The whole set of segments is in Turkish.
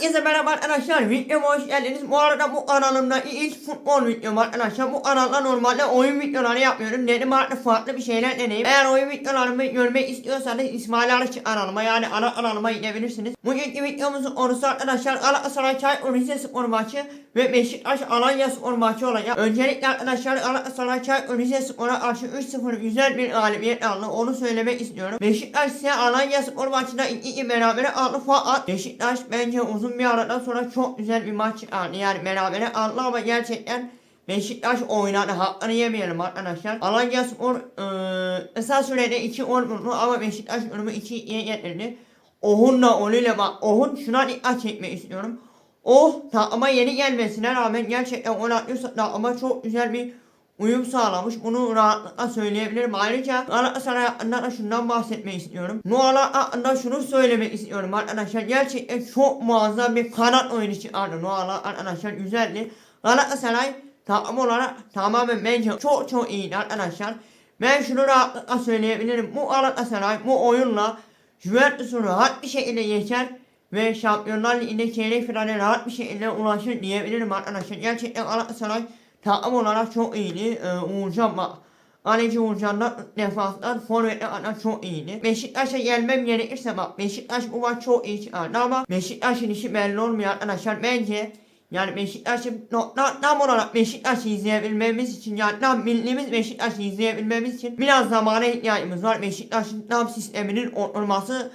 Herkese merhaba arkadaşlar. Videoma hoş geldiniz. Bu arada bu kanalımda ilk futbol videom arkadaşlar. Bu kanalda normalde oyun videoları yapıyorum. Dedim artık farklı bir şeyler deneyeyim. Eğer oyun videolarımı görmek istiyorsanız İsmail Arıçı kanalıma yani ana kanalıma gidebilirsiniz. Bugünkü videomuzun konusu arkadaşlar Galatasaray Çaykur Rizespor maçı ve Beşiktaş Alanya Spor maçı olacak. Öncelikle arkadaşlar Galatasaray Çaykur Rizespor'a karşı 3-0 güzel bir galibiyet aldı. Onu söylemek istiyorum. Beşiktaş ise Alanya Spor maçında 2-2 berabere aldı fakat Beşiktaş bence uzun bir aradan sonra çok güzel bir maç aldı. Yani berabere aldı ama gerçekten Beşiktaş oynadı. Hakkını yemeyelim arkadaşlar. Alanya Spor eee kısa sürede 2 gol buldu ama Beşiktaş durumu 2-2'ye getirdi. Ohun'la onuyla bak. Ohun şuna dikkat çekmek istiyorum. Oh takıma yeni gelmesine rağmen gerçekten gol atıyorsa takıma çok güzel bir uyum sağlamış. Bunu rahatlıkla söyleyebilirim. Ayrıca Galatasaray hakkında da şundan bahsetmek istiyorum. Noala hakkında şunu söylemek istiyorum arkadaşlar. Gerçekten çok muazzam bir kanat oyunu çıkardı Noala arkadaşlar. Güzeldi. Galatasaray takım olarak tamamen bence çok çok iyiydi arkadaşlar. Ben şunu rahatlıkla söyleyebilirim. Bu Galatasaray bu oyunla Juventus'u rahat bir şekilde geçer ve Şampiyonlar Ligi'nde çeyrek finale rahat bir şekilde ulaşır diyebilirim arkadaşlar. Gerçekten Galatasaray takım olarak çok iyiydi. Ee, Uğurcan bak. Kaleci Uğurcan'dan defanslar forvetler kadar çok iyiydi. Beşiktaş'a gelmem gerekirse bak Beşiktaş bu maç çok iyi çıkardı ama Beşiktaş'ın işi belli olmuyor arkadaşlar. Bence yani Beşiktaş'ı tam olarak Beşiktaş'ı izleyebilmemiz için yani tam bildiğimiz Beşiktaş'ı izleyebilmemiz için biraz zamana ihtiyacımız var. Beşiktaş'ın tam sisteminin oturması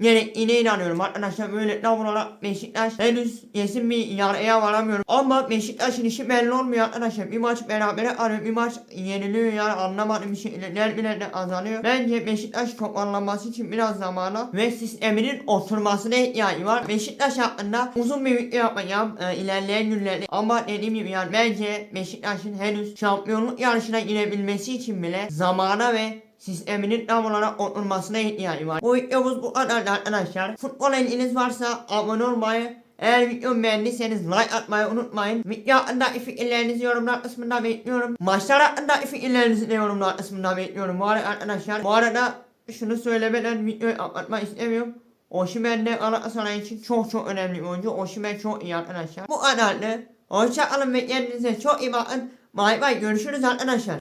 gerektiğine inanıyorum arkadaşlar böyle tam olarak Beşiktaş henüz kesin bir yarıya varamıyorum. Ama Beşiktaş'ın işi belli olmuyor arkadaşlar. Bir maç berabere arıyor bir maç yeniliyor yani anlamadım bir şekilde derbilerde kazanıyor bence Beşiktaş toparlanması için biraz zamana ve sisteminin oturmasına ihtiyacı var. Beşiktaş hakkında uzun bir video yapacağım e, ilerleyen günlerde. Ama dediğim gibi yani bence Beşiktaş'ın henüz şampiyonluk yarışına girebilmesi için bile zamana ve sisteminin tam olarak oturmasına ihtiyacı var. Bu videomuz bu kadar arkadaşlar. Futbol ilginiz varsa abone olmayı, eğer videomu beğendiyseniz like atmayı unutmayın. Video hakkındaki fikirlerinizi yorumlar kısmında bekliyorum. Maçlar hakkındaki fikirlerinizi de yorumlar kısmında bekliyorum. Bu arada arkadaşlar, bu arada şunu söylemeden videoyu atmak istemiyorum. Osimhen de Galatasaray için çok çok önemli bir oyuncu. Osimhen çok iyi arkadaşlar. Bu kadardı. Hoşçakalın ve kendinize çok iyi bakın. Bay bay görüşürüz arkadaşlar.